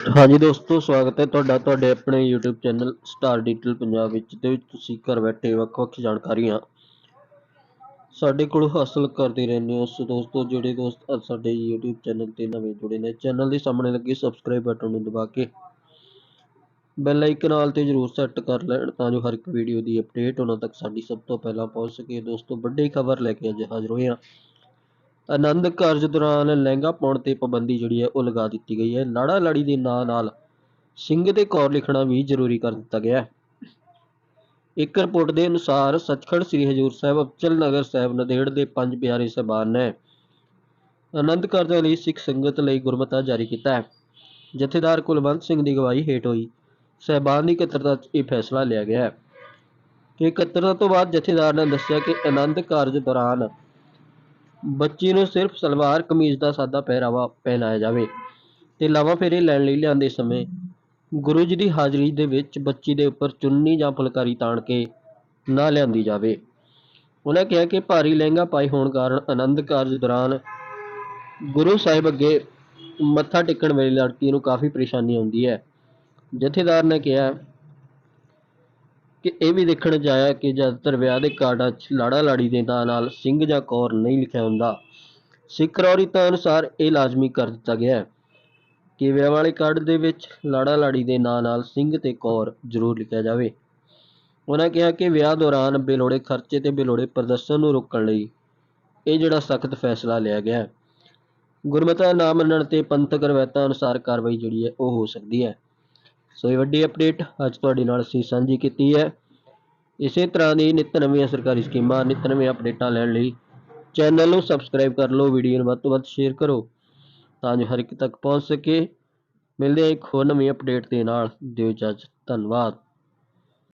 ਹਾਂਜੀ ਦੋਸਤੋ, ਸਵਾਗਤ ਹੈ ਤੁਹਾਡਾ, ਤੁਹਾਡੇ ਆਪਣੇ YouTube channel Star Digital Punjab ਵਿੱਚ ਤੇ ਤੁਸੀਂ ਘਰ ਬੈਠੇ ਵੱਖ-ਵੱਖ ਜਾਣਕਾਰੀਆਂ ਸਾਡੇ ਕੋਲ ਹਾਸਲ ਕਰਦੇ ਰਹਿੰਦੇ ਹੋ। ਸੋ ਦੋਸਤੋ, ਜਿਹੜੇ ਦੋਸਤ ਅੱਜ ਸਾਡੇ YouTube ਚੈਨਲ ਤੇ ਨਵੇਂ ਜੁੜੇ ਨੇ ਚੈਨਲ ਦੇ ਸਾਹਮਣੇ ਲੱਗੇ ਸਬਸਕ੍ਰਾਈਬ ਬਟਨ ਨੂੰ ਦਬਾ ਕੇ ਬੈਲ ਆਈਕਨ ਨਾਲ ਤੇ ਜਰੂਰ ਸੈੱਟ ਕਰ ਲੈਣ, ਤਾਂ ਜੋ ਹਰ ਇੱਕ ਵੀਡੀਓ ਦੀ ਅਪਡੇਟ ਉਹਨਾਂ ਤੱਕ ਸਾਡੀ ਸਭ ਤੋਂ ਪਹਿਲਾਂ ਪਹੁੰਚ ਸਕੇ। ਦੋਸਤੋ, ਵੱਡੀ ਖਬਰ ਲੈ ਕੇ ਅੱਜ ਹਾਜ਼ਰ ਹੋਏ ਹਾਂ। ਆਨੰਦ ਕਾਰਜ ਦੌਰਾਨ ਲਹਿੰਗਾ ਪਾਉਣ ਤੇ ਪਾਬੰਦੀ ਜਿਹੜੀ ਹੈ ਉਹ ਲਗਾ ਦਿੱਤੀ ਗਈ ਹੈ। ਲਾੜਾ ਲਾੜੀ ਦੇ ਨਾਂ ਨਾਲ ਸਿੰਘ ਤੇ ਕੌਰ ਲਿਖਣਾ ਵੀ ਜ਼ਰੂਰੀ ਕਰ ਦਿੱਤਾ ਗਿਆ ਹੈ। ਇੱਕ ਰਿਪੋਰਟ ਦੇ ਅਨੁਸਾਰ ਸੱਚਖੰਡ ਸ੍ਰੀ ਹਜੂਰ ਸਾਹਿਬ ਅਬਚਲ ਨਗਰ ਸਾਹਿਬ, ਨਦੇੜ ਦੇ ਪੰਜ ਪਿਆਰੇ ਸਾਹਿਬਾਨ ਨੇ ਆਨੰਦ ਕਾਰਜਾਂ ਲਈ ਸਿੱਖ ਸੰਗਤ ਲਈ ਗੁਰਮਤਾ ਜਾਰੀ ਕੀਤਾ ਹੈ। ਜਥੇਦਾਰ ਕੁਲਵੰਤ ਸਿੰਘ ਦੀ ਗਵਾਹੀ ਹੇਠ ਹੋਈ। ਸਾਹਿਬਾਨ ਦੀ ਇਕੱਤਰਤਾ 'ਚ ਇਹ ਫੈਸਲਾ ਲਿਆ ਗਿਆ ਹੈ। ਕਿ ਇਕੱਤਰਤਾ ਤੋਂ ਬਾਅਦ ਜਥੇਦਾਰ ਨੇ ਦੱਸਿਆ ਕਿ ਆਨੰਦ ਕਾਰਜ ਦੌਰਾਨ ਬੱਚੀ ਨੂੰ ਸਿਰਫ ਸਲਵਾਰ ਕਮੀਜ਼ ਦਾ ਸਾਦਾ ਪਹਿਰਾਵਾ ਪਹਿਨਾਇਆ ਜਾਵੇ ਤੇ ਲਾਵਾ ਫੇਰੇ ਲੈਣ ਲਈ ਲਿਆਂਦੇ ਸਮੇਂ ਗੁਰੂ ਜੀ ਦੀ ਹਾਜ਼ਰੀ ਦੇ ਵਿੱਚ ਬੱਚੀ ਦੇ ਉੱਪਰ ਚੁੰਨੀ ਜਾਂ ਫੁਲਕਾਰੀ ਤਾਣ ਕੇ ਨਾ ਲਿਆਂਦੀ ਜਾਵੇ। ਉਹਨਾਂ ਕਿਹਾ ਕਿ ਭਾਰੀ ਲਹਿੰਗਾ ਪਾਈ ਹੋਣ ਕਾਰਨ ਆਨੰਦ ਕਾਰਜ ਦੌਰਾਨ ਗੁਰੂ ਸਾਹਿਬ ਅੱਗੇ ਮੱਥਾ ਟੇਕਣ ਵੇਲੇ ਲੜਕੀ ਨੂੰ ਕਾਫੀ ਪਰੇਸ਼ਾਨੀ ਆਉਂਦੀ ਹੈ। ਜਥੇਦਾਰ ਨੇ ਕਿਹਾ ਕਿ ਇਹ ਵੀ ਦੇਖਣ 'ਚ ਆਇਆ ਕਿ ਜ਼ਿਆਦਾਤਰ ਵਿਆਹ ਦੇ ਕਾਰਡਾਂ 'ਚ ਲਾੜਾ ਲਾੜੀ ਦੇ ਨਾਂ ਨਾਲ ਸਿੰਘ ਜਾਂ ਕੌਰ ਨਹੀਂ ਲਿਖਿਆ ਹੁੰਦਾ। ਸਿੱਖ ਰੌਰੀਤਾਂ ਅਨੁਸਾਰ ਇਹ ਲਾਜ਼ਮੀ ਕਰ ਦਿੱਤਾ ਗਿਆ ਹੈ ਕਿ ਵਿਆਹ ਵਾਲੇ ਕਾਰਡ ਦੇ ਵਿੱਚ ਲਾੜਾ ਲਾੜੀ ਦੇ ਨਾਂ ਨਾਲ ਸਿੰਘ ਤੇ ਕੌਰ ਜ਼ਰੂਰ ਲਿਖਿਆ ਜਾਵੇ। ਉਹਨਾਂ ਕਿਹਾ ਕਿ ਵਿਆਹ ਦੌਰਾਨ ਬੇਲੋੜੇ ਖਰਚੇ ਤੇ ਬੇਲੋੜੇ ਪ੍ਰਦਰਸ਼ਨ ਨੂੰ ਰੋਕਣ ਲਈ ਇਹ ਜਿਹੜਾ ਸਖਤ ਫੈਸਲਾ ਲਿਆ ਗਿਆ ਹੈ। ਗੁਰਮਤਿ ਨਾ ਮੰਨਣ ਤੇ ਪੰਥਕ ਰਵਾਇਤਾਂ ਅਨੁਸਾਰ ਕਾਰਵਾਈ ਜਿਹੜੀ ਹੈ ਉਹ ਹੋ ਸਕਦੀ ਹੈ। ਸੋ ਇਹ ਵੱਡੀ ਅਪਡੇਟ ਅੱਜ ਤੁਹਾਡੇ ਨਾਲ ਅਸੀਂ ਸਾਂਝੀ ਕੀਤੀ ਹੈ। ਇਸੇ ਤਰ੍ਹਾਂ ਦੀ ਨਿੱਤ ਨਵੀਆਂ ਸਰਕਾਰੀ ਸਕੀਮਾਂ, ਨਿੱਤ ਨਵੀਆਂ ਅਪਡੇਟਾਂ ਲੈਣ ਲਈ ਚੈਨਲ ਨੂੰ ਸਬਸਕ੍ਰਾਈਬ ਕਰ ਲਓ ਵੀਡੀਓ ਨੂੰ ਵੱਧ ਤੋਂ ਵੱਧ ਸ਼ੇਅਰ ਕਰੋ ਤਾਂ ਜੋ ਹਰ ਇੱਕ ਤੱਕ ਪਹੁੰਚ ਸਕੇ। ਮਿਲਦੇ ਹਾਂ ਇੱਕ ਹੋਰ ਨਵੀਂ ਅਪਡੇਟ ਦੇ ਨਾਲ। ਦਿਓ ਇਜਾਜ਼ਤ, ਧੰਨਵਾਦ।